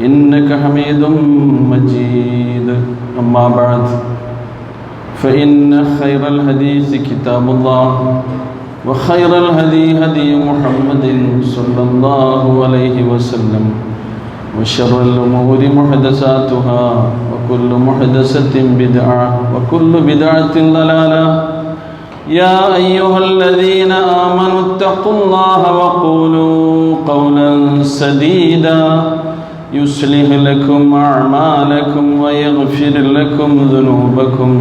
إنك حميد مجيد. أما بعد فإن خير الحديث كتاب الله وخير الهدي هدي محمد صلى الله عليه وسلم وشر الأمور محدثاتها وكل محدثة بدعة وكل بدعة ضلالة. يا أيها الذين آمنوا اتقوا الله وقولوا قولا سديدا. يصلح لكم أعمالكم ويغفر لكم ذنوبكم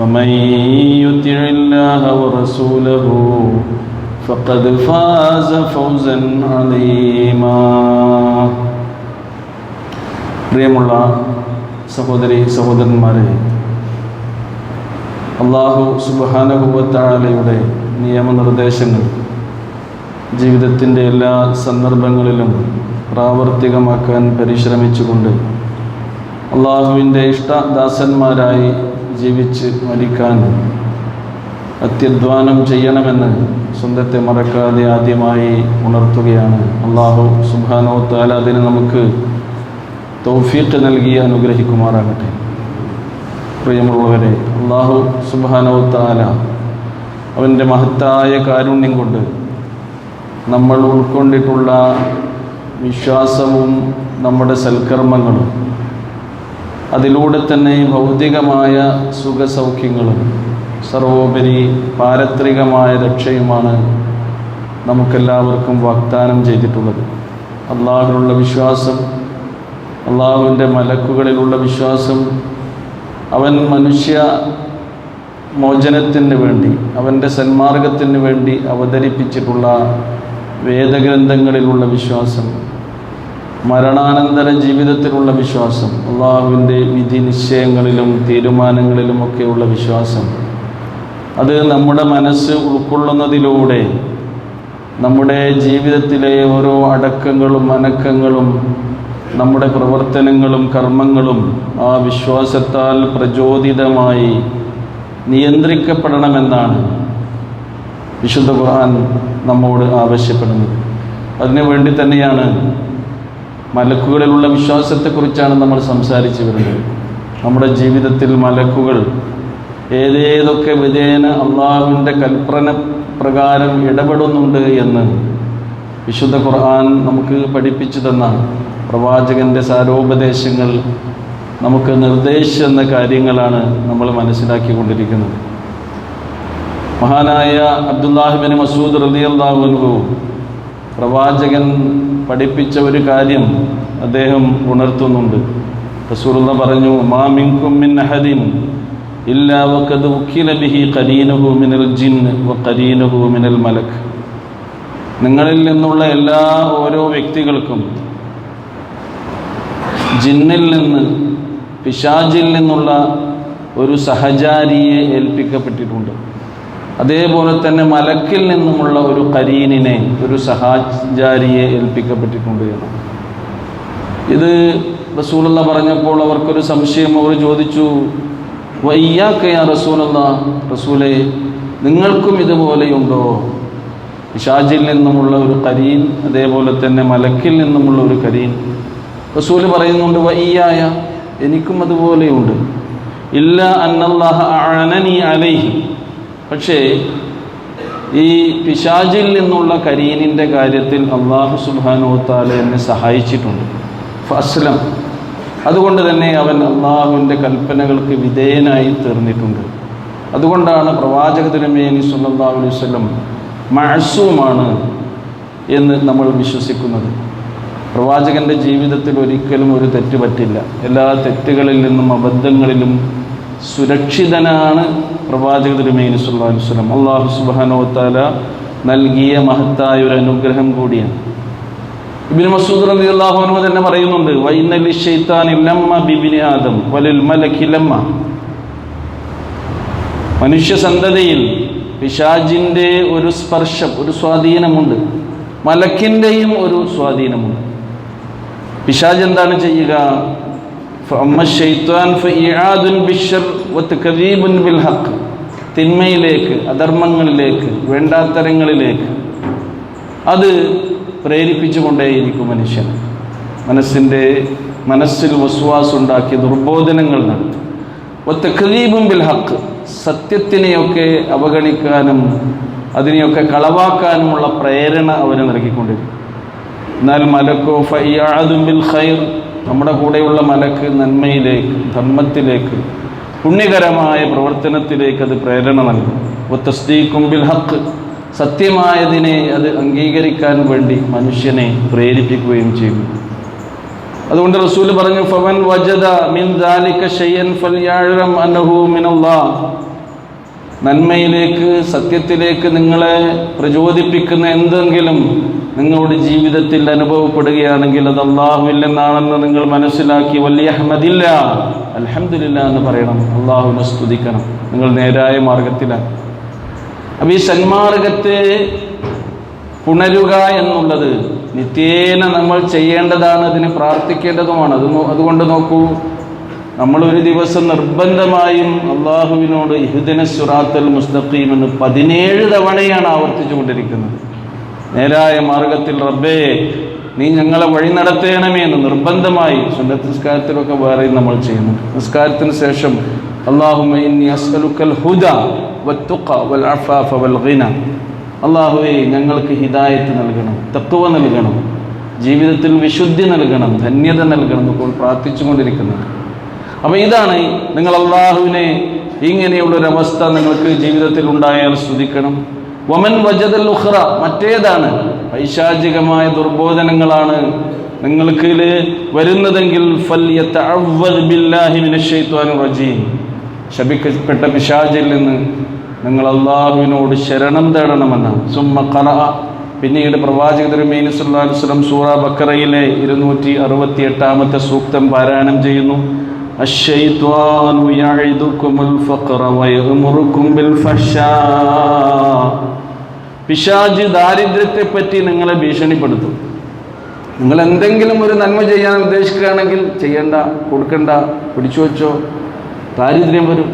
ومن يطع الله ورسوله فقد فاز فوزا عظيما പ്രിയമുള്ള സഹോദരി സഹോദരന്മാരെ അള്ളാഹു സുബാനഹുവത്താലയുടെ നിയമനിർദ്ദേശങ്ങൾ ജീവിതത്തിന്റെ എല്ലാ സന്ദർഭങ്ങളിലും പ്രാവർത്തികമാക്കാൻ പരിശ്രമിച്ചുകൊണ്ട് അള്ളാഹുവിന്റെ ഇഷ്ടദാസന്മാരായി ജീവിച്ച് മരിക്കാൻ അത്യധ്വാനം ചെയ്യണമെന്ന് സ്വന്തത്തെ മറക്കാതെ ആദ്യമായി ഉണർത്തുകയാണ്. അള്ളാഹു സുബാനോ താല അതിന് നമുക്ക് തൗഫീഖ് നൽകി അനുഗ്രഹിക്കുമാറാകട്ടെ. പ്രിയമുള്ളവരെ അള്ളാഹു സുബാനോ താല അവന്റെ മഹത്തായ കാരുണ്യം കൊണ്ട് നമ്മൾ ഉൾക്കൊണ്ടിട്ടുള്ള വിശ്വാസവും നമ്മുടെ സൽക്കർമ്മങ്ങളും അതിലൂടെ തന്നെ ഭൗതികമായ സുഖസൗഖ്യങ്ങളും സർവോപരി പാരത്രികമായ രക്ഷയുമാണ് നമുക്കെല്ലാവർക്കും വാഗ്ദാനം ചെയ്തിട്ടുള്ളത്. അള്ളാഹുവിനുള്ള വിശ്വാസം അള്ളാഹുവിന്റെ മലക്കുകളിലുള്ള വിശ്വാസം അവൻ മനുഷ്യ മോചനത്തിന് വേണ്ടി അവന്റെ സന്മാർഗത്തിന് വേണ്ടി അവതരിപ്പിച്ചിട്ടുള്ള വേദഗ്രന്ഥങ്ങളിലുള്ള വിശ്വാസം മരണാനന്തര ജീവിതത്തിലുള്ള വിശ്വാസം അള്ളാഹുവിന്റെ വിധി നിശ്ചയങ്ങളിലും തീരുമാനങ്ങളിലുമൊക്കെയുള്ള വിശ്വാസം. അത് നമ്മുടെ മനസ്സ് ഉൾക്കൊള്ളുന്നതിലൂടെ നമ്മുടെ ജീവിതത്തിലെ ഓരോ അടക്കങ്ങളും അനക്കങ്ങളും നമ്മുടെ പ്രവർത്തനങ്ങളും കർമ്മങ്ങളും ആ വിശ്വാസത്താൽ പ്രചോദിതമായി നിയന്ത്രിക്കപ്പെടണമെന്നാണ് വിശുദ്ധ ഖുർആൻ നമ്മോട് ആവശ്യപ്പെടുന്നത്. അതിനു വേണ്ടി തന്നെയാണ് മലക്കുകളിലുള്ള വിശ്വാസത്തെക്കുറിച്ചാണ് നമ്മൾ സംസാരിച്ചു വരുന്നത്. നമ്മുടെ ജീവിതത്തിൽ മലക്കുകൾ ഏതേതൊക്കെ വിധേന അള്ളാഹുവിന്റെ കൽപ്പന പ്രകാരം ഇടപെടുന്നുണ്ട് എന്ന് വിശുദ്ധ ഖുർആൻ നമുക്ക് പഠിപ്പിച്ചു തന്ന പ്രവാചകന്റെ സാരോപദേശങ്ങൾ നമുക്ക് നിർദ്ദേശിച്ചെന്ന കാര്യങ്ങളാണ് നമ്മൾ മനസ്സിലാക്കിക്കൊണ്ടിരിക്കുന്നത്. മഹാനായ അബ്ദുല്ലാഹിബിൻ മസൂദ് റലിയല്ലാഹുൻഹു പ്രവാചകൻ പഠിപ്പിച്ച ഒരു കാര്യം അദ്ദേഹം ഉണർത്തുന്നുണ്ട്. റസൂറുള്ള പറഞ്ഞു മാ മിൻകും മിൻ അഹദിൻ ഇല്ലാ ബിഹി മിനൽ മിനൽ നിങ്ങളിൽ നിന്നുള്ള എല്ലാ ഓരോ വ്യക്തികൾക്കും ജിന്നിൽ നിന്ന് പിശാജിൽ നിന്നുള്ള ഒരു സഹചാരിയെ ഏൽപ്പിക്കപ്പെട്ടിട്ടുണ്ട്. അതേപോലെ തന്നെ മലക്കിൽ നിന്നുമുള്ള ഒരു കരീനിനെ ഒരു സഹാചാരിയെ ഏൽപ്പിക്കപ്പെട്ടിട്ടുണ്ട് എന്ന്. ഇത് റസൂലുള്ള പറഞ്ഞപ്പോൾ അവർക്കൊരു സംശയം. അവർ ചോദിച്ചു വയ്യാക്കയാ റസൂലുള്ള റസൂലെ നിങ്ങൾക്കും ഇതുപോലെയുണ്ടോ? ഷാജിൽ നിന്നുമുള്ള ഒരു കരീൻ അതേപോലെ തന്നെ മലക്കിൽ നിന്നുമുള്ള ഒരു കരീൻ. റസൂൽ പറയുന്നുണ്ട് വയ്യായ എനിക്കും അതുപോലെയുണ്ട്. ഇല്ല അന്നല്ലാഹ അനനി അലൈഹി. പക്ഷേ ഈ പിശാജിൽ നിന്നുള്ള കരീനിന്റെ കാര്യത്തിൽ അള്ളാഹു സുബാനോ താല എന്നെ സഹായിച്ചിട്ടുണ്ട്. ഫസ്ലം. അതുകൊണ്ട് തന്നെ അവൻ അള്ളാഹുവിന്റെ കൽപ്പനകൾക്ക് വിധേയനായി തീർന്നിട്ടുണ്ട്. അതുകൊണ്ടാണ് പ്രവാചക തിരുമേനി അലൈഹി വസല്ലം മഅസൂമാണ് എന്ന് നമ്മൾ വിശ്വസിക്കുന്നത്. പ്രവാചകന്റെ ജീവിതത്തിൽ ഒരിക്കലും ഒരു തെറ്റ് പറ്റില്ല. എല്ലാ തെറ്റുകളിൽ നിന്നും അബദ്ധങ്ങളിലും സുരക്ഷിതനാണ് പ്രവാചക തിരുമേനി വസല്ലം. അള്ളാഹു സുബ്ഹാനഹു വതആല നൽകിയ മഹത്തായ ഒരു അനുഗ്രഹം കൂടിയാണ്. ഇബ്നു മസൂദ് റളിയല്ലാഹു അൻഹു തന്നെ പറയുന്നുണ്ട് ഇല്ലമ്മ ബിബിനി ആദം മനുഷ്യ സന്തതിയിൽ പിശാജിന്റെ ഒരു സ്പർശം ഒരു സ്വാധീനമുണ്ട്. മലക്കിന്റെയും ഒരു സ്വാധീനമുണ്ട്. പിശാജ് എന്താണ് ചെയ്യുക? ഫഅമ്മ الشيطان فإعاد ബിശ്ശർ وتكذيب ഹഖ് തിന്മയിലേക്ക് അധർമ്മങ്ങളിലേക്ക് വേണ്ടാത്തരങ്ങളിലേക്ക്. അത് പ്രേരിപ്പിച്ചുകൊണ്ടേയിരിക്കും മനുഷ്യൻ. മനസ്സിന്റെ മനസ്സിൽ വസ്വാസുണ്ടാക്കി ദുർബോധനങ്ങൾ നടത്തും. ഒത്തഖലീബും ബിൽ ഹക്ക് സത്യത്തിനെയൊക്കെ അവഗണിക്കാനും അതിനെയൊക്കെ കളവാക്കാനുമുള്ള പ്രേരണ അവന് നൽകിക്കൊണ്ടിരിക്കും. എന്നാൽ മലക്കോ ഫയ്യാദും ബിൽ ഖൈർ നമ്മുടെ കൂടെയുള്ള മലക്ക് നന്മയിലേക്ക് ധർമ്മത്തിലേക്ക് പുണ്യകരമായ പ്രവർത്തനത്തിലേക്ക് അത് പ്രേരണ നൽകും. ഒത്തസ്ദീഖും ബിൽ ഹക്ക് സത്യമായതിനെ അത് അംഗീകരിക്കാൻ വേണ്ടി മനുഷ്യനെ പ്രേരിപ്പിക്കുകയും ചെയ്യും. അതുകൊണ്ട് റസൂൽ പറഞ്ഞു ഫവൻ വജദ മിൻ ദാലിക ഷൈഅൻ ഫൽയഅലം അനഹു മിനല്ലാഹ് നന്മയിലേക്ക് സത്യത്തിലേക്ക് നിങ്ങളെ പ്രചോദിപ്പിക്കുന്ന എന്തെങ്കിലും നിങ്ങളുടെ ജീവിതത്തിൽ അനുഭവപ്പെടുകയാണെങ്കിൽ അത് അള്ളാഹുവില്ലെന്നാണെന്ന് നിങ്ങൾ മനസ്സിലാക്കി വലിയ അഹമ്മദില്ല അലഹമില്ല എന്ന് പറയണം. അള്ളാഹുവിനെ സ്തുതിക്കണം. നിങ്ങൾ നേരായ മാർഗത്തിലാണ് അപ്പം ഈ സന്മാർഗത്തെ പുണരുക എന്നുള്ളത് നിത്യേന നമ്മൾ ചെയ്യേണ്ടതാണ് അതിന് പ്രാർത്ഥിക്കേണ്ടതുമാണ്. അത് അതുകൊണ്ട് നോക്കൂ നമ്മൾ ഒരു ദിവസം നിർബന്ധമായും അള്ളാഹുവിനോട് ഇഹുദിന സുറാത്തൽ മുസ്തഖീം എന്ന് പതിനേഴ് തവണയാണ് ആവർത്തിച്ചു കൊണ്ടിരിക്കുന്നത് നേരായ മാർഗത്തിൽ റബ്ബേ നീ ഞങ്ങളെ വഴി നടത്തേണമേ എന്ന് നിർബന്ധമായി സുന്നത്ത് നിസ്കാരത്തിലൊക്കെ വേറെയും നമ്മൾ ചെയ്യുന്നു. നിസ്കാരത്തിന് ശേഷം അള്ളാഹുവെ ഞങ്ങൾക്ക് ഹിദായത്ത് നൽകണം തത്വ നൽകണം ജീവിതത്തിൽ വിശുദ്ധി നൽകണം ധന്യത നൽകണം ഇപ്പോൾ പ്രാർത്ഥിച്ചുകൊണ്ടിരിക്കുന്നത് അപ്പോൾ ഇതാണ് നിങ്ങൾ അള്ളാഹുവിനെ ഇങ്ങനെയുള്ളൊരവസ്ഥ നിങ്ങൾക്ക് ജീവിതത്തിൽ ഉണ്ടായാൽ ശ്രദ്ധിക്കണം. വമൻ വജദൽ ഉഹ്റ മറ്റേതാണ് പൈശാചികമായ ദുർബോധനങ്ങളാണ് നിങ്ങൾക്ക് വരുന്നതെങ്കിൽ റജീം. ശപിക്കപ്പെട്ട പിശാചിൽ നിന്ന് നിങ്ങൾ അള്ളാഹുവിനോട് ശരണം തേടണമെന്നാണ്. സുമ്മ കറ പിന്നീട് പ്രവാചക തിരുമേനി സല്ലല്ലാഹു അലൈഹി വസല്ലം സൂറ ബക്കറയിലെ ഇരുന്നൂറ്റി അറുപത്തി എട്ടാമത്തെ സൂക്തം പാരായണം ചെയ്യുന്നു. الشيطان يعدكم الفقر ويأمركم بالفحشاء പിശാജ് ദാരിദ്ര്യത്തെ പറ്റി നിങ്ങളെ ഭീഷണിപ്പെടുത്തും നിങ്ങൾ എന്തെങ്കിലും ഒരു നന്മ ചെയ്യാൻ ഉദ്ദേശിക്കുകയാണെങ്കിൽ ചെയ്യണ്ട കൊടുക്കണ്ട പിടിച്ചു വച്ചോ ദാരിദ്ര്യം വരും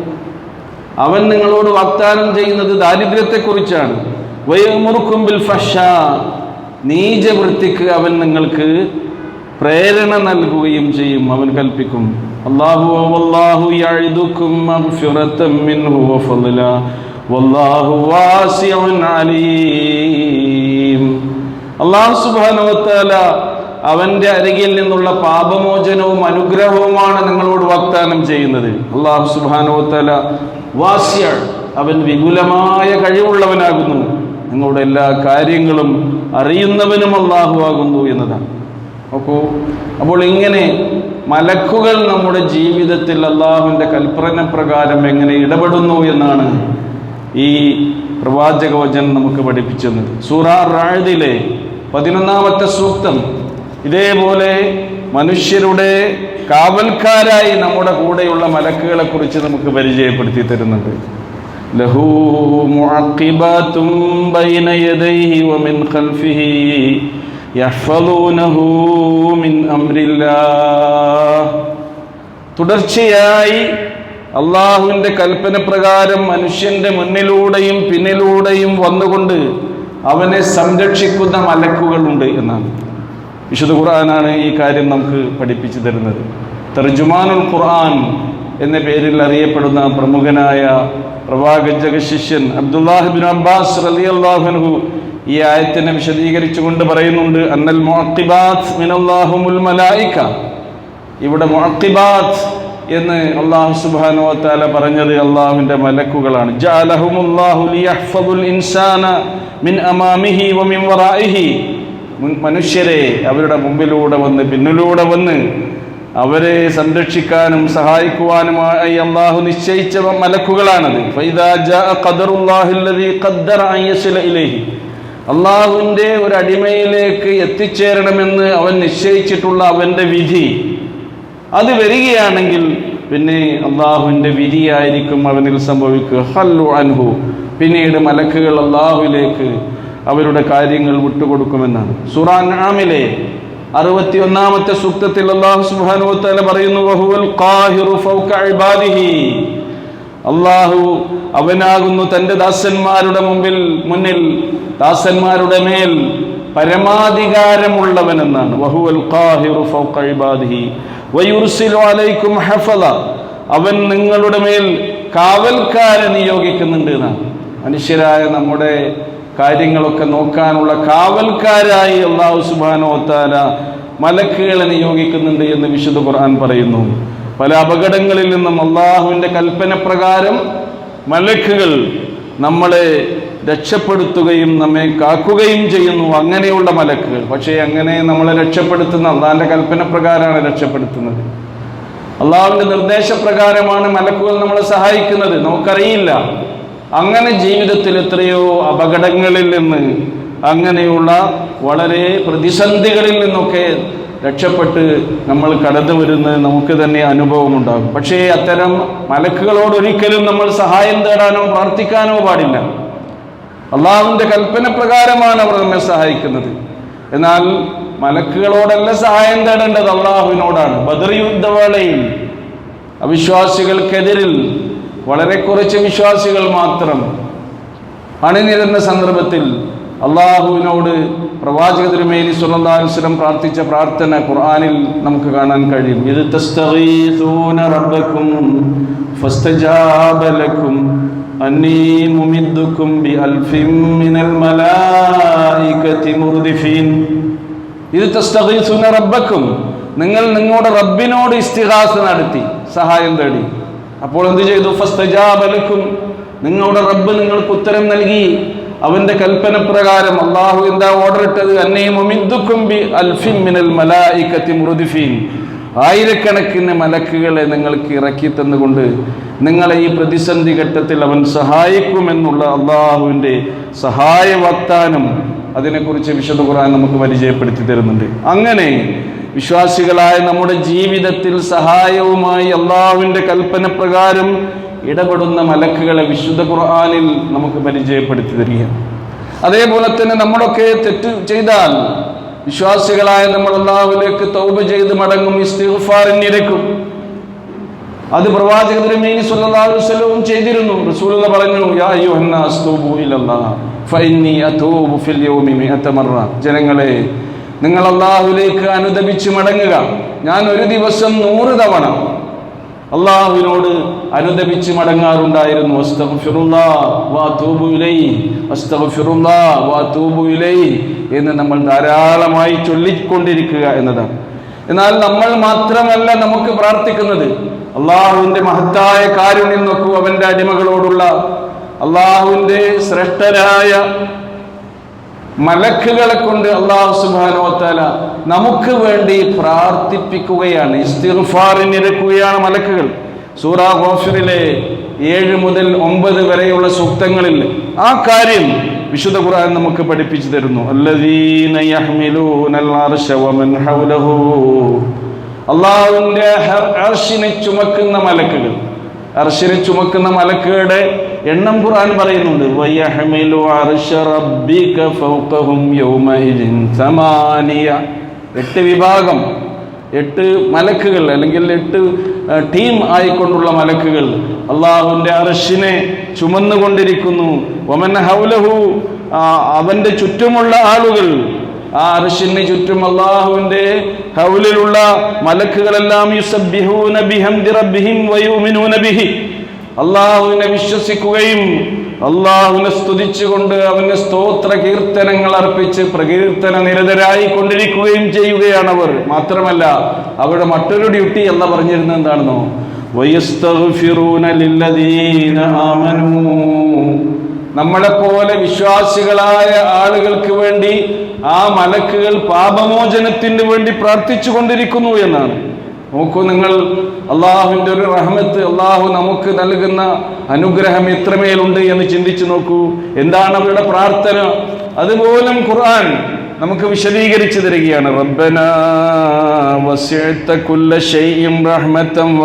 അവൻ നിങ്ങളോട് വാഗ്ദാനം ചെയ്യുന്നത് ദാരിദ്ര്യത്തെക്കുറിച്ചാണ് വയമുറുക്കുമ്പിൽ ഫഷ നീചവൃത്തിക്ക് അവൻ നിങ്ങൾക്ക് പ്രേരണ നൽകുകയും ചെയ്യും അവൻ കൽപ്പിക്കും. വതആല അവന്റെ അരികിൽ നിന്നുള്ള പാപമോചനവും അനുഗ്രഹവുമാണ് നിങ്ങളോട് വാഗ്ദാനം ചെയ്യുന്നത്. അള്ളാഹു സുബ്ഹാനഹു വതആല വാസ്യ അവൻ വിപുലമായ കഴിവുള്ളവനാകുന്നു. നിങ്ങളുടെ എല്ലാ കാര്യങ്ങളും അറിയുന്നവനും അള്ളാഹു ആകുന്നു എന്നതാണ്. നോക്കൂ അപ്പോൾ ഇങ്ങനെ മലക്കുകൾ നമ്മുടെ ജീവിതത്തിൽ അള്ളാഹുവിന്റെ കൽപ്പന പ്രകാരം എങ്ങനെ ഇടപെടുന്നു എന്നാണ് ഈ പ്രവാചക വചനം നമുക്ക് പഠിപ്പിച്ചത്. സൂറാ റാഴതിലെ പതിനൊന്നാമത്തെ സൂക്തം. ഇതേപോലെ മനുഷ്യരുടെ കാവൽക്കാരായി നമ്മുടെ കൂടെയുള്ള മലക്കുകളെ കുറിച്ച് നമുക്ക് പരിചയപ്പെടുത്തി തരുന്നുണ്ട്. ലഹു മുഅഖിബാതും ബൈന യദൈഹി ഖൽഫിഹി മിൻ തുടർച്ചയായി അള്ളാഹുവിന്റെ കൽപ്പന പ്രകാരം മനുഷ്യന്റെ മുന്നിലൂടെയും പിന്നിലൂടെയും വന്നുകൊണ്ട് അവനെ സംരക്ഷിക്കുന്ന മലക്കുകളുണ്ട് എന്നാണ്. വിശുദ്ധ ഖുർആനാണ് ഈ കാര്യം നമുക്ക് പഠിപ്പിച്ചു തരുന്നത്. തർജുമാനുൽ ഖുർആൻ എന്ന പേരിൽ അറിയപ്പെടുന്ന പ്രമുഖനായ പ്രവാചക ശിഷ്യൻ അബ്ദുല്ലാഹിബിൻ അബ്ബാസ് റളിയല്ലാഹു ഈ ആയത്തിനെ വിശദീകരിച്ചുകൊണ്ട് പറയുന്നുണ്ട് അന്നൽ മുഅഖിബാത്ത് മിനല്ലാഹുമുൽ മലായിക. ഇവിടെ മുഅക്കിബാത്ത് എന്ന് അള്ളാഹു സുബ്ഹാനഹു വതആല പറഞ്ഞത് അള്ളാഹുവിന്റെ മലക്കുകളാണ്. ജഅലഹുമുല്ലാഹു ലിയഹ്ഫദുൽ ഇൻസാന മിൻ അമാമിഹി വറാഇഹി. മുൻ- മനുഷ്യരെ അവരുടെ മുമ്പിലൂടെ വന്ന് പിന്നിലൂടെ വന്ന് അവരെ സംരക്ഷിക്കാനും സഹായിക്കുവാനുമായി അള്ളാഹു നിശ്ചയിച്ച മലക്കുകളാണത്. ഫൈദാ ജാ ഖദറുല്ലാഹി അല്ലദീ ഖദ്ദറ അൻ യസ്ല ഇലൈഹി. അള്ളാഹുവിന്റെ ഒരു അടിമയിലേക്ക് എത്തിച്ചേരണമെന്ന് അവൻ നിശ്ചയിച്ചിട്ടുള്ള അവന്റെ വിധി. അത് വരികയാണെങ്കിൽ പിന്നെ അള്ളാഹുവിന്റെ വിധിയായിരിക്കും അവനിൽ സംഭവിക്കുക. ഹല്ലു അൻഹു. പിന്നീട് മലക്കുകൾ അള്ളാഹുവിലേക്ക് അവരുടെ കാര്യങ്ങൾ വിട്ടുകൊടുക്കുമെന്നാണ്. സുറാൻ ആമിലെ അറുപത്തി ഒന്നാമത്തെ സൂക്തത്തിൽ അള്ളാഹു സുബാനുവത്തല പറയുന്നു അള്ളാഹു അവനാകുന്നു തന്റെ ദാസന്മാരുടെ മുമ്പിൽ മുന്നിൽ ദാസന്മാരുടെ മേൽ പരമാധികാരമുള്ളവനെന്നാണ്. അവൻ നിങ്ങളുടെ മേൽ കാവൽക്കാരെ നിയോഗിക്കുന്നുണ്ട് എന്നാണ്. മനുഷ്യരായ നമ്മുടെ കാര്യങ്ങളൊക്കെ നോക്കാനുള്ള കാവൽക്കാരായി അള്ളാഹു സുബാനോ താര മലക്കുകളെ നിയോഗിക്കുന്നുണ്ട് എന്ന് വിശുദ്ധ ഖുർആൻ പറയുന്നു. പല അപകടങ്ങളിൽ നിന്നും അള്ളാഹുവിന്റെ കൽപ്പന പ്രകാരം മലക്കുകൾ നമ്മളെ രക്ഷപ്പെടുത്തുകയും നമ്മെ കാക്കുകയും ചെയ്യുന്നു. അങ്ങനെയുള്ള മലക്കുകൾ. പക്ഷേ അങ്ങനെ നമ്മളെ രക്ഷപ്പെടുത്തുന്ന അള്ളാഹിന്റെ കൽപ്പന പ്രകാരമാണ് രക്ഷപ്പെടുത്തുന്നത്. അള്ളാഹുവിന്റെ നിർദ്ദേശപ്രകാരമാണ് മലക്കുകൾ നമ്മളെ സഹായിക്കുന്നത്. നമുക്കറിയില്ല. അങ്ങനെ ജീവിതത്തിൽ എത്രയോ അപകടങ്ങളിൽ നിന്ന് അങ്ങനെയുള്ള വളരെ പ്രതിസന്ധികളിൽ നിന്നൊക്കെ രക്ഷപ്പെട്ട് നമ്മൾ കടന്നു വരുന്നത് നമുക്ക് തന്നെ അനുഭവമുണ്ടാകും. പക്ഷേ അത്തരം മലക്കുകളോട് ഒരിക്കലും നമ്മൾ സഹായം തേടാനോ പ്രാർത്ഥിക്കാനോ പാടില്ല. അള്ളാഹുവിന്റെ കൽപ്പന പ്രകാരമാണ് അവർ നമ്മെ സഹായിക്കുന്നത്. എന്നാൽ മലക്കുകളോടല്ല സഹായം തേടേണ്ടത് അള്ളാഹുവിനോടാണ്. ബദർ യുദ്ധവേളയിൽ അവിശ്വാസികൾക്കെതിരിൽ വളരെ കുറച്ച് വിശ്വാസികൾ മാത്രം അണിനിരുന്ന സന്ദർഭത്തിൽ അള്ളാഹുവിനോട് പ്രവാചക തിരുമേനി സുല്ലാസ്ലം പ്രാർത്ഥിച്ച പ്രാർത്ഥന ഖുർആാനിൽ നമുക്ക് കാണാൻ കഴിയും. ബി മിനൽ മുർദിഫീൻ. തസ്തഗീസുന റബ്ബക്കും നിങ്ങൾ നിങ്ങളുടെ റബ്ബിനോട് ഇസ്തിഹാസ നടത്തി സഹായം തേടി. അപ്പോൾ എന്ത് ചെയ്തു? ഫസ്തജാബലക്കും നിങ്ങളുടെ റബ്ബ് നിങ്ങൾക്ക് ഉത്തരം നൽകി അവന്റെ കൽപ്പന പ്രകാരം അള്ളാഹു എന്താ ഓർഡർ ഇട്ടത്? അന്നയും ആയിരക്കണക്കിന് മലക്കുകളെ നിങ്ങൾക്ക് ഇറക്കി തന്നുകൊണ്ട് നിങ്ങളെ ഈ പ്രതിസന്ധി ഘട്ടത്തിൽ അവൻ സഹായിക്കുമെന്നുള്ള അള്ളാഹുവിന്റെ സഹായ വാഗ്ദാനം അതിനെക്കുറിച്ച് വിശുദ്ധ ഖുർആൻ നമുക്ക് പരിചയപ്പെടുത്തി തരുന്നുണ്ട്. അങ്ങനെ വിശ്വാസികളായ നമ്മുടെ ജീവിതത്തിൽ സഹായവുമായി അള്ളാഹുവിന്റെ കൽപ്പന പ്രകാരം ഇടപെടുന്ന മലക്കുകളെ വിശുദ്ധ ഖുർആാനിൽ നമുക്ക് പരിചയപ്പെടുത്തി തരികയാണ്. അതേപോലെ തന്നെ നമ്മളൊക്കെ തെറ്റ് ചെയ്താൽ വിശ്വാസികളായ നമ്മൾ അള്ളാഹുലേക്ക് തൗബ ചെയ്ത് മടങ്ങും ഇസ്തിഗ്ഫാറിനിരക്കും അത് പ്രവാചക തിരുമേനി സല്ലല്ലാഹു വസല്ലം ചെയ്തിരുന്നു. റസൂലുള്ള പറഞ്ഞു യാ അയ്യുഹന്നാസ് തൗബു ഇലല്ലാഹ് ഫഇന്നി അതൂബു ഫിൽ യൗമി മിഅത മറ. ജനങ്ങളെ നിങ്ങൾ അള്ളാഹുലേക്ക് അനുദപിച്ച് മടങ്ങുക. ഞാൻ ഒരു ദിവസം നൂറ് തവണ അള്ളാഹുവിനോട് അനുദപിച്ച് മടങ്ങാറുണ്ടായിരുന്നു. എന്ന് നമ്മൾ ധാരാളമായി ചൊല്ലിക്കൊണ്ടിരിക്കുക എന്നതാണ്. എന്നാൽ നമ്മൾ മാത്രമല്ല നമുക്ക് പ്രാർത്ഥിക്കുന്നത്. അള്ളാഹുവിന്റെ മഹത്തായ കാരുണ്യം നോക്കൂ. അവന്റെ അടിമകളോടുള്ള അള്ളാഹുവിന്റെ ശ്രേഷ്ഠരായ മലക്കുകളെ കൊണ്ട് അള്ളാഹു സുബാനോത്താല നമുക്ക് വേണ്ടി പ്രാർത്ഥിപ്പിക്കുകയാണ് ഇസ്തിഗ്ഫാറിനിരക്കുകയാണ് മലക്കുകൾ. സൂറാ ഗോഫറിലെ ഏഴ് മുതൽ ഒമ്പത് വരെയുള്ള സൂക്തങ്ങളിൽ ആ കാര്യം വിശുദ്ധ ഖുർആൻ നമുക്ക് പഠിപ്പിച്ചു തരുന്നു. അള്ളാഹുവിന്റെ അർഷിനെ ചുമക്കുന്ന മലക്കുകൾ. അർഷിനെ ചുമക്കുന്ന മലക്കുകളുടെ എണ്ണം ഖുർആൻ പറയുന്നുണ്ട് എട്ട് വിഭാഗം എട്ട് മലക്കുകൾ അല്ലെങ്കിൽ എട്ട് ടീം ആയിക്കൊണ്ടുള്ള മലക്കുകൾ അള്ളാഹുവിന്റെ അർഷിനെ ചുമന്നുകൊണ്ടിരിക്കുന്നു. ഒമൻ ഹൗലഹു അവന്റെ ചുറ്റുമുള്ള ആളുകൾ ആ അർഷിന് ചുറ്റും അള്ളാഹുവിന്റെ ഹൗലിലുള്ള മലക്കുകളെല്ലാം യുസബ്ബിഹൂന വയുമിനൂന ബിഹി. അള്ളാഹുവിനെ വിശ്വസിക്കുകയും അള്ളാഹുവിനെ സ്തുതിച്ചുകൊണ്ട് അവന് സ്തോത്ര കീർത്തനങ്ങൾ അർപ്പിച്ച് പ്രകീർത്തന നിരതരായി കൊണ്ടിരിക്കുകയും ചെയ്യുകയാണ് അവർ. മാത്രമല്ല അവരുടെ മറ്റൊരു ഡ്യൂട്ടി എന്ന് പറഞ്ഞിരുന്നത് എന്താണെന്നോ? നമ്മളെപ്പോലെ വിശ്വാസികളായ ആളുകൾക്ക് വേണ്ടി ആ മലക്കുകൾ പാപമോചനത്തിന് വേണ്ടി പ്രാർത്ഥിച്ചു കൊണ്ടിരിക്കുന്നു എന്നാണ്. നോക്കൂ നിങ്ങൾ. അള്ളാഹുവിന്റെ ഒരു റഹ്മത്ത് അള്ളാഹു നമുക്ക് നൽകുന്ന അനുഗ്രഹം എത്രമേലുണ്ട് എന്ന് ചിന്തിച്ചു നോക്കൂ. എന്താണ് അവരുടെ പ്രാർത്ഥന? അതുപോലും ഖുർആൻ നമുക്ക് വിശദീകരിച്ചു തരികയാണ്. റബ്ബന കുല്ല റഹ്മതൻ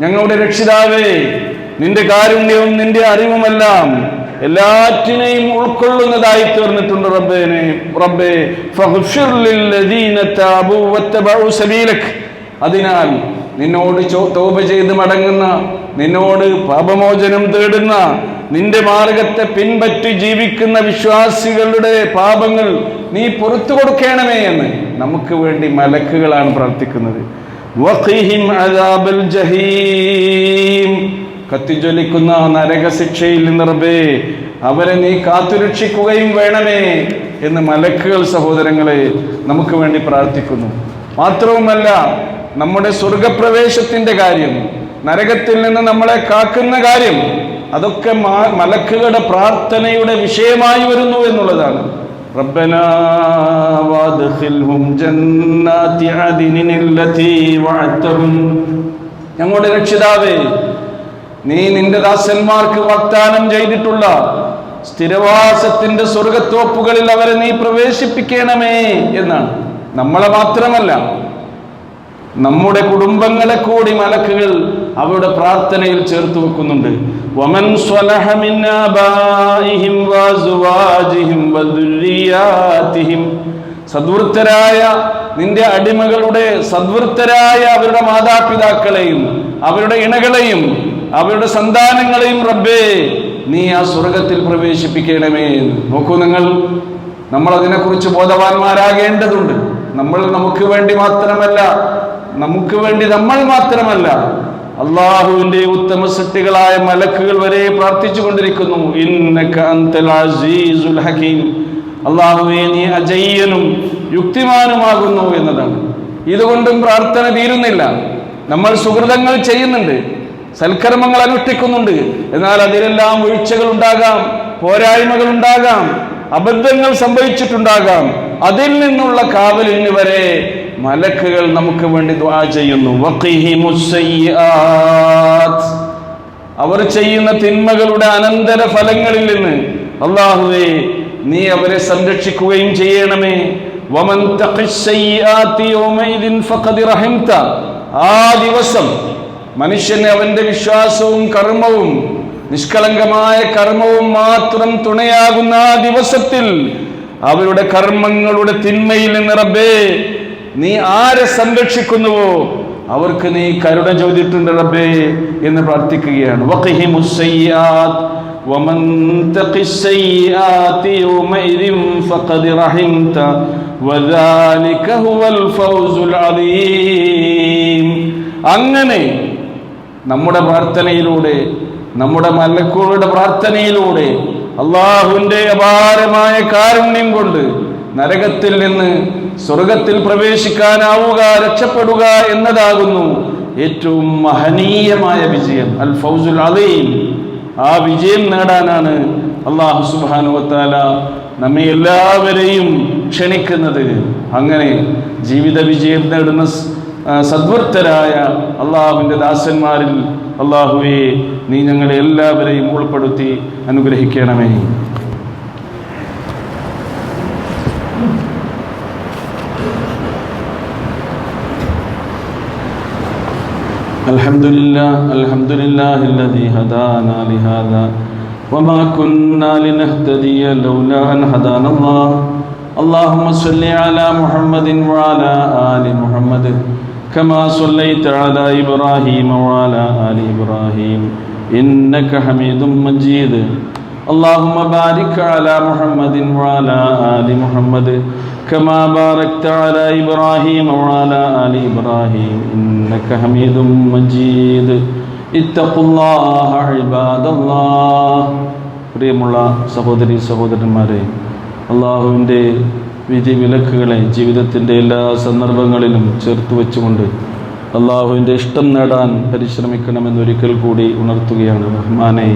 ഞങ്ങളുടെ രക്ഷിതാവേ നിന്റെ കാരുണ്യവും നിന്റെ അറിവുമെല്ലാം എല്ലാറ്റിനെയും ഉൾക്കൊള്ളുന്നതായി തീർന്നിട്ടുണ്ട് റബ്ബേനെ റബ്ബേ. അതിനാൽ നിന്നോട് തോപ ചെയ്ത് മടങ്ങുന്ന നിന്നോട് പാപമോചനം തേടുന്ന നിന്റെ മാർഗത്തെ പിൻപറ്റി ജീവിക്കുന്ന വിശ്വാസികളുടെ പാപങ്ങൾ നീ പുറത്തു കൊടുക്കണമേ എന്ന് നമുക്ക് വേണ്ടി മലക്കുകളാണ് പ്രാർത്ഥിക്കുന്നത്. വഖീഹിം അദാബൽ ജഹീം. കത്തിജ്വലിക്കുന്ന നരകശിക്ഷയിൽ നിന്ന് റബ്ബേ അവരെ നീ കാത്തുരക്ഷിക്കുകയും വേണമേ എന്ന് മലക്കുകൾ സഹോദരങ്ങളെ നമുക്ക് വേണ്ടി പ്രാർത്ഥിക്കുന്നു മാത്രവുമല്ല നമ്മുടെ സ്വർഗപ്രവേശത്തിന്റെ കാര്യം നരകത്തിൽ നിന്ന് നമ്മളെ കാക്കുന്ന കാര്യം അതൊക്കെ മാ- മലക്കുകളുടെ പ്രാർത്ഥനയുടെ വിഷയമായി വരുന്നു എന്നുള്ളതാണ് ربنا وادخلهم جنات عدن التي وعدتهم ഞങ്ങളുടെ രക്ഷിതാവേ നീ നിന്റെ ദാസന്മാർക്ക് വാഗ്ദാനം ചെയ്തിട്ടുള്ള സ്ഥിരവാസത്തിന്റെ സ്വർഗത്തോപ്പുകളിൽ അവരെ നീ പ്രവേശിപ്പിക്കണമേ എന്നാണ്. നമ്മളെ മാത്രമല്ല നമ്മുടെ കുടുംബങ്ങളെ കൂടി മലക്കുകൾ അവരുടെ പ്രാർത്ഥനയിൽ ചേർത്ത് വെക്കുന്നുണ്ട്. വമൻ സദ്വൃത്തരായ നിന്റെ അടിമകളുടെ സദ്വൃത്തരായ അവരുടെ മാതാപിതാക്കളെയും അവരുടെ ഇണകളെയും അവരുടെ സന്താനങ്ങളെയും റബ്ബേ നീ ആ സ്വർഗത്തിൽ പ്രവേശിപ്പിക്കണമേ. നോക്കൂ നിങ്ങൾ നമ്മൾ അതിനെക്കുറിച്ച് ബോധവാന്മാരാകേണ്ടതുണ്ട്. നമ്മൾ നമുക്ക് വേണ്ടി മാത്രമല്ല നമുക്ക് വേണ്ടി നമ്മൾ മാത്രമല്ല അള്ളാഹുവിന്റെ ഉത്തമ സൃഷ്ടികളായ മലക്കുകൾ വരെ പ്രാർത്ഥിച്ചു കൊണ്ടിരിക്കുന്നു. അള്ളാഹുവെ നീ അജയ്യനും യുക്തിമാനുമാകുന്നു എന്നതാണ്. ഇതുകൊണ്ടും പ്രാർത്ഥന തീരുന്നില്ല. നമ്മൾ സുഹൃതങ്ങൾ ചെയ്യുന്നുണ്ട്. സൽക്കർമ്മങ്ങൾ അനുഷ്ഠിക്കുന്നുണ്ട്. എന്നാൽ അതിലെല്ലാം വീഴ്ചകൾ ഉണ്ടാകാം പോരായ്മകൾ ഉണ്ടാകാം അബദ്ധങ്ങൾ സംഭവിച്ചിട്ടുണ്ടാകാം. അതിൽ നിന്നുള്ള കാവലിന് വരെ മലക്കുകൾ നമുക്ക് വേണ്ടി ദ്വാ ചെയ്യുന്നു. അവർ ചെയ്യുന്ന തിന്മകളുടെ അനന്തര ഫലങ്ങളിൽ നിന്ന് അള്ളാഹുവേ നീ അവരെ സംരക്ഷിക്കുകയും ചെയ്യണമേ. ആ ദിവസം മനുഷ്യന് അവന്റെ വിശ്വാസവും കർമ്മവും നിഷ്കളങ്കമായ കർമ്മവും മാത്രം തുണയാകുന്ന ആ ദിവസത്തിൽ അവരുടെ കർമ്മങ്ങളുടെ തിന്മയിൽ നിന്ന് റബ്ബേ നീ ആരെ സംരക്ഷിക്കുന്നുവോ അവർക്ക് നീ കരുണ ചോദിയിട്ടുണ്ട് റബ്ബേ എന്ന് പ്രാർത്ഥിക്കുകയാണ് വഖിഹിമുസ്സയ്യാത്ത് ومن تق السيئات يومئذ فقد رحمت وذلك هو الفوز العظيم അങ്ങനെ നമ്മുടെ പ്രാർത്ഥനയിലൂടെ നമ്മുടെ മലക്കൂളുടെ പ്രാർത്ഥനയിലൂടെ അള്ളാഹുവിന്റെ അപാരമായ കാരുണ്യം കൊണ്ട് നരകത്തിൽ നിന്ന് സ്വർഗത്തിൽ പ്രവേശിക്കാനാവുക രക്ഷപ്പെടുക എന്നതാകുന്നു ഏറ്റവും മഹനീയമായ വിജയം അൽ ഫൗസുൽ അലീം ആ വിജയം നേടാനാണ് അള്ളാഹു സുബാനുവത്താല നമ്മെ എല്ലാവരെയും ക്ഷണിക്കുന്നത്. അങ്ങനെ ജീവിത വിജയം നേടുന്ന സദ്വർത്തരായ അള്ളാഹുവിന്റെ ദാസന്മാരിൽ അള്ളാഹുവെ നീ ഞങ്ങളെ എല്ലാവരെയും ഉൾപ്പെടുത്തി അനുഗ്രഹിക്കണമേ الحمد لله الحمد لله الذي هدانا لهذا وما كنا لنهتدي لولا أن هدانا الله اللهم صل على محمد وعلى آل محمد كما صليت على إبراهيم وعلى آل إبراهيم إنك حميد مجيد اللهم بارك على محمد وعلى آل محمد كما باركت على إبراهيم وعلى آل إبراهيم إنك حميد مجيد ഇത്തഖുല്ലാഹ ഇബാദല്ലാഹ് പ്രിയമുള്ള സഹോദരി സഹോദരന്മാരെ അള്ളാഹുവിൻ്റെ വിധി വിലക്കുകളെ ജീവിതത്തിന്റെ എല്ലാ സന്ദർഭങ്ങളിലും ചേർത്ത് വെച്ചുകൊണ്ട് അള്ളാഹുവിന്റെ ഇഷ്ടം നേടാൻ പരിശ്രമിക്കണമെന്നൊരിക്കൽ കൂടി ഉണർത്തുകയാണ് റഹ്മാനെ.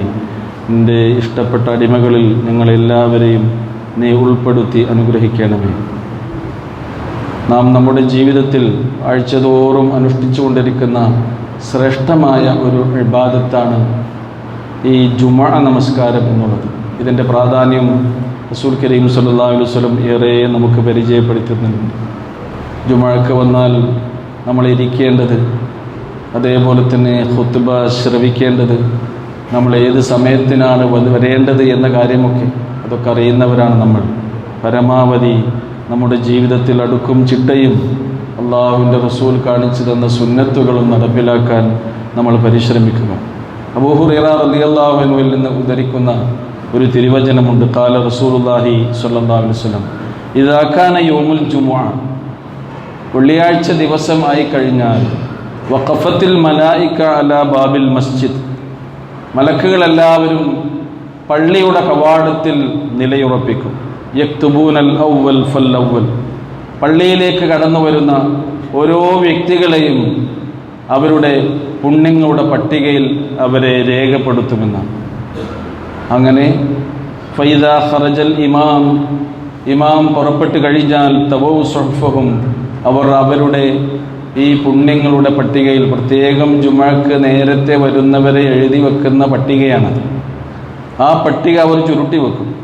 എന്റെ ഇഷ്ടപ്പെട്ട അടിമകളിൽ ഞങ്ങളെല്ലാവരെയും നീ ഉൾപ്പെടുത്തി അനുഗ്രഹിക്കണമേ. നാം നമ്മുടെ ജീവിതത്തിൽ ആഴ്ചതോറും അനുഷ്ഠിച്ചു കൊണ്ടിരിക്കുന്ന ശ്രേഷ്ഠമായ ഒരു ഇബാദത്താണ് ഈ ജുമ നമസ്കാരം എന്നുള്ളത്. ഇതിന്റെ പ്രാധാന്യം റസൂൽ കരീം സല്ലല്ലാഹു അലൈഹി വസല്ലം ഏറെ നമുക്ക് പരിചയപ്പെടുത്തുന്നുണ്ട്. ജുമഴക്ക് വന്നാൽ നമ്മൾ ഇരിക്കേണ്ടത് അതേപോലെ തന്നെ ഹുത്തുബ ശ്രവിക്കേണ്ടത് നമ്മൾ ഏത് സമയത്തിനാണ് വരേണ്ടത് എന്ന കാര്യമൊക്കെ അതൊക്കെ അറിയുന്നവരാണ് നമ്മൾ. പരമാവധി നമ്മുടെ ജീവിതത്തിൽ അടുക്കും ചിട്ടയും അള്ളാഹുവിന്റെ റസൂൽ കാണിച്ചു തന്ന സുന്നത്തുകളും നടപ്പിലാക്കാൻ നമ്മൾ പരിശ്രമിക്കുക. അബൂഹുറേറ അള്ളാഹുവിനുവിൽ നിന്ന് ഉദ്ധരിക്കുന്ന ഒരു തിരുവചനമുണ്ട്. കാല റസൂലുള്ളാഹി സ്വല്ലല്ലാഹു അലൈഹി വസല്ലം. ഇതാക്കാന യോമുൽ ജുമുഅ. വെള്ളിയാഴ്ച ദിവസമായി കഴിഞ്ഞാൽ വഖഫത്തിൽ മലായിക്ക അല ബാബിൽ മസ്ജിദ്. മലക്കുകളെല്ലാവരും പള്ളിയുടെ കവാടത്തിൽ നിലയുറപ്പിക്കും. യക്തുബൂനൽ ഔവൽ ഫൽ ഔവൽ പള്ളിയിലേക്ക് കടന്നു വരുന്ന ഓരോ വ്യക്തികളെയും അവരുടെ പുണ്യങ്ങളുടെ പട്ടികയിൽ അവരെ രേഖപ്പെടുത്തുമെന്നാണ്. അങ്ങനെ ഫൈദ ഖറജൽ ഇമാം ഇമാം പുറപ്പെട്ട് കഴിഞ്ഞാൽ തവൗ സുഹഫും അവർ അവരുടെ ഈ പുണ്യങ്ങളുടെ പട്ടികയിൽ പ്രത്യേകം ജുമാക്ക് നേരത്തെ വരുന്നവരെ എഴുതി വെക്കുന്ന പട്ടികയാണ്. ആ പട്ടിക അവർ ചുരുട്ടി വെക്കും.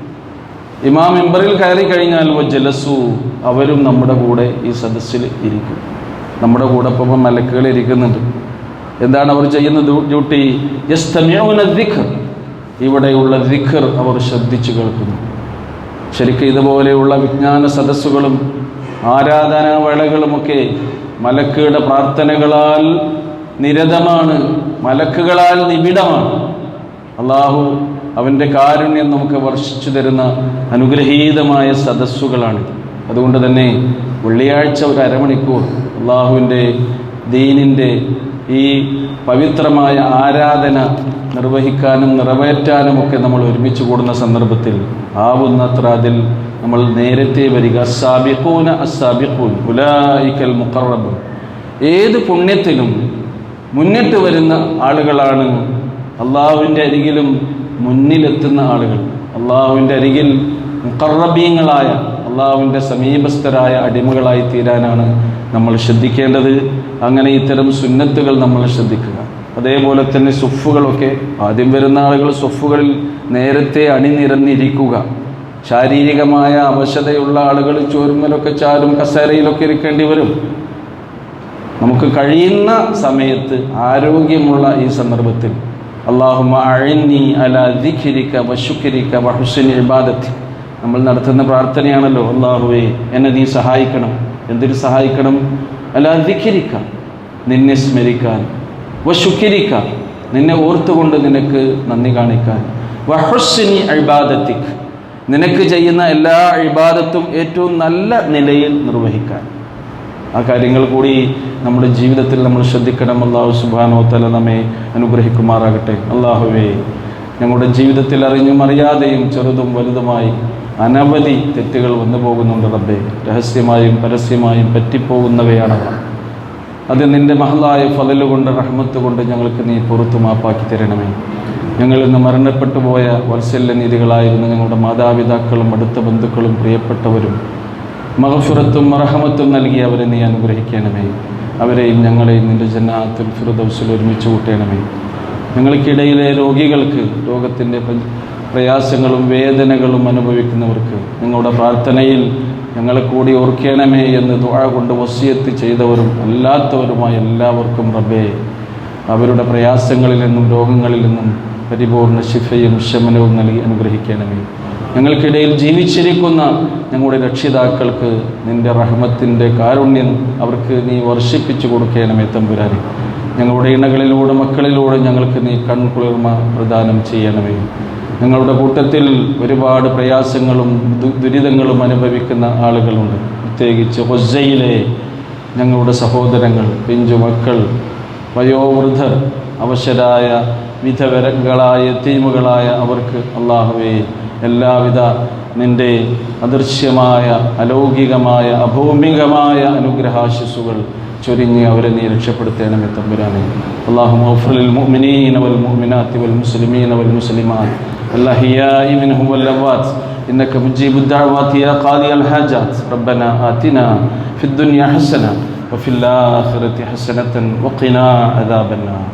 ഇമാം മെമ്പറിൽ കയറി കഴിഞ്ഞാൽ ജലസു അവരും നമ്മുടെ കൂടെ ഈ സദസ്സിൽ ഇരിക്കും. നമ്മുടെ കൂടെ ഇപ്പം മലക്കുകൾ ഇരിക്കുന്നുണ്ട്. എന്താണ് അവർ ചെയ്യുന്ന ഡ്യൂ- ഡ്യൂട്ടി? യസ്തമിഊന ദിഖർ. ഇവിടെയുള്ള ദിഖർ അവർ ശ്രദ്ധിച്ചു കേൾക്കുന്നു. ശരിക്കും ഇതുപോലെയുള്ള വിജ്ഞാന സദസ്സുകളും ആരാധനാവേളകളുമൊക്കെ മലക്കുകളുടെ പ്രാർത്ഥനകളാൽ നിരതമാണ് മലക്കുകളാൽ നിബിഡമാണ്. അള്ളാഹു അവന്റെ കാരുണ്യം നമുക്ക് വർഷിച്ചു തരുന്ന അനുഗ്രഹീതമായ സദസ്സുകളാണ്. അതുകൊണ്ട് തന്നെ വെള്ളിയാഴ്ച ഒരു അരമണിക്കൂർ അള്ളാഹുവിന്റെ ദീനിന്റെ ഈ പവിത്രമായ ആരാധന നിർവഹിക്കാനും നിറവേറ്റാനും ഒക്കെ നമ്മൾ ഒരുമിച്ച് കൂടുന്ന സന്ദർഭത്തിൽ ആവുന്നത്ര അതിൽ നമ്മൾ നേരത്തെ വരിക. അസാബിഖൂന അസാബിഖൂൻ ഉലായിക്കൽ മുക്കറബ് ഏത് പുണ്യത്തിലും മുന്നിട്ട് വരുന്ന ആളുകളാണ് അള്ളാഹുവിന്റെ അരികിലും മുന്നിലെത്തുന്ന ആളുകൾ. അള്ളാഹുവിന്റെ അരികിൽ മുക്കറബീങ്ങളായ അള്ളാഹുവിന്റെ സമീപസ്ഥരായ അടിമകളായി തീരാനാണ് നമ്മൾ ശ്രദ്ധിക്കേണ്ടത് അങ്ങനെ ഇത്തരം സുന്നത്തുകൾ നമ്മൾ ശ്രദ്ധിക്കുക. അതേപോലെ തന്നെ സുഫുകളൊക്കെ ആദ്യം വരുന്ന ആളുകൾ സുഫുകളിൽ നേരത്തെ അണിനിരന്നിരിക്കുക. ശാരീരികമായ അവശതയുള്ള ആളുകൾ ചോരുമ്മലൊക്കെ ചാരും കസേരയിലൊക്കെ ഇരിക്കേണ്ടി വരും. നമുക്ക് കഴിയുന്ന സമയത്ത് ആരോഗ്യമുള്ള ഈ സന്ദർഭത്തിൽ അള്ളാഹുമ അഴിഞ്ഞി അല ദിഖിരിക്ക വശുക്കിരിക്ക വഹുസിനി ഇബാദത്തി. നമ്മൾ നടത്തുന്ന പ്രാർത്ഥനയാണല്ലോ അള്ളാഹുവേ എന്നെ നീ സഹായിക്കണം. എന്തിനു സഹായിക്കണം? അല്ല ദിഖിരിക്ക. നിന്നെ സ്മരിക്കാൻ. വശുഖിരിക്കാം നിന്നെ ഓർത്തുകൊണ്ട് നിനക്ക് നന്ദി കാണിക്കാൻ. വഹുസിനി ഇബാദത്തിക്. നിനക്ക് ചെയ്യുന്ന എല്ലാ അഴിബാദത്തും ഏറ്റവും നല്ല നിലയിൽ നിർവഹിക്കാൻ. ആ കാര്യങ്ങൾ കൂടി നമ്മുടെ ജീവിതത്തിൽ നമ്മൾ ശ്രദ്ധിക്കണം. അള്ളാഹു സുബാനോ തല നമ്മെ അനുഗ്രഹിക്കുമാറാകട്ടെ. അള്ളാഹുവേ ഞങ്ങളുടെ ജീവിതത്തിൽ അറിഞ്ഞും അറിയാതെയും ചെറുതും വലുതുമായി അനവധി തെറ്റുകൾ വന്നു പോകുന്നുണ്ട് റബ്ബെ. രഹസ്യമായും പരസ്യമായും പറ്റിപ്പോകുന്നവയാണവ അത് നിന്റെ മഹലായ ഫലലുകൊണ്ട് റഹ്മത്ത് കൊണ്ട് ഞങ്ങൾക്ക് നീ പുറത്തു മാപ്പാക്കി തരണമേ. ഞങ്ങൾ ഇന്ന് മരണപ്പെട്ടു പോയ വത്സല്യ നീതികളായിരുന്ന ഞങ്ങളുടെ മാതാപിതാക്കളും അടുത്ത ബന്ധുക്കളും പ്രിയപ്പെട്ടവരും മഹഫുറത്തും മറഹമത്തും നൽകി അവരെ നീ അനുഗ്രഹിക്കണമേ. അവരെയും ഞങ്ങളെയും നിന്റെ ജന്നാത്തുൽ ഫിറുദൗസിൽ ഒരുമിച്ച് കൂട്ടണമേ. ഞങ്ങൾക്കിടയിലെ രോഗികൾക്ക് രോഗത്തിന്റെ പ്രയാസങ്ങളും വേദനകളും അനുഭവിക്കുന്നവർക്ക് നിങ്ങളുടെ പ്രാർത്ഥനയിൽ ഞങ്ങളെ കൂടി ഓർക്കണമേ എന്ന് ദുആ കൊണ്ട് വസിയത്ത് ചെയ്തവരും അല്ലാത്തവരുമായ എല്ലാവർക്കും റബ്ബേ അവരുടെ പ്രയാസങ്ങളിൽ നിന്നും രോഗങ്ങളിൽ നിന്നും പരിപൂർണ ശിഫയും ശമനവും നൽകി അനുഗ്രഹിക്കണമേ. ഞങ്ങൾക്കിടയിൽ ജീവിച്ചിരിക്കുന്ന ഞങ്ങളുടെ രക്ഷിതാക്കൾക്ക് നിന്റെ റഹ്മത്തിന്റെ കാരുണ്യം അവർക്ക് നീ വർഷിപ്പിച്ചു കൊടുക്കണമേ തമ്പുരാനെ. ഞങ്ങളുടെ ഇണകളിലൂടെ മക്കളിലൂടെ ഞങ്ങൾക്ക് നീ കൺകുളിർമ പ്രദാനം ചെയ്യണമേ. ഞങ്ങളുടെ കൂട്ടത്തിൽ ഒരുപാട് പ്രയാസങ്ങളും ദുരിതങ്ങളും അനുഭവിക്കുന്ന ആളുകളുണ്ട്. പ്രത്യേകിച്ച് ഹൊസയിലെ ഞങ്ങളുടെ സഹോദരങ്ങൾ പിഞ്ചു മക്കൾ വയോവൃദ്ധർ അവശരായ വിധവരങ്ങളായ തീമുകളായ അവർക്ക് അള്ളാഹുവേ എല്ലാവിധ നിന്റെ അദൃശ്യമായ അലൗകികമായ അഭൗമികമായ അനുഗ്രഹാശിസുകൾ ചൊരിഞ്ഞ് അവരെ നീ രക്ഷപ്പെടുത്തേണമേ തമ്പുരാനെ അള്ളാഹു മൗഫുലിൽ മുഅ്മിനീന വൽ മുഅ്മിനാത്തി വൽ മുസ്ലിമീന വൽ മുസ്ലിമാത്ത്. الأحياء منهم والأموات إنك مجيب الدعوات يا قاضي الحاجات. ربنا آتنا في الدنيا حسنة وفي الآخرة حسنة وقنا عذاب النار.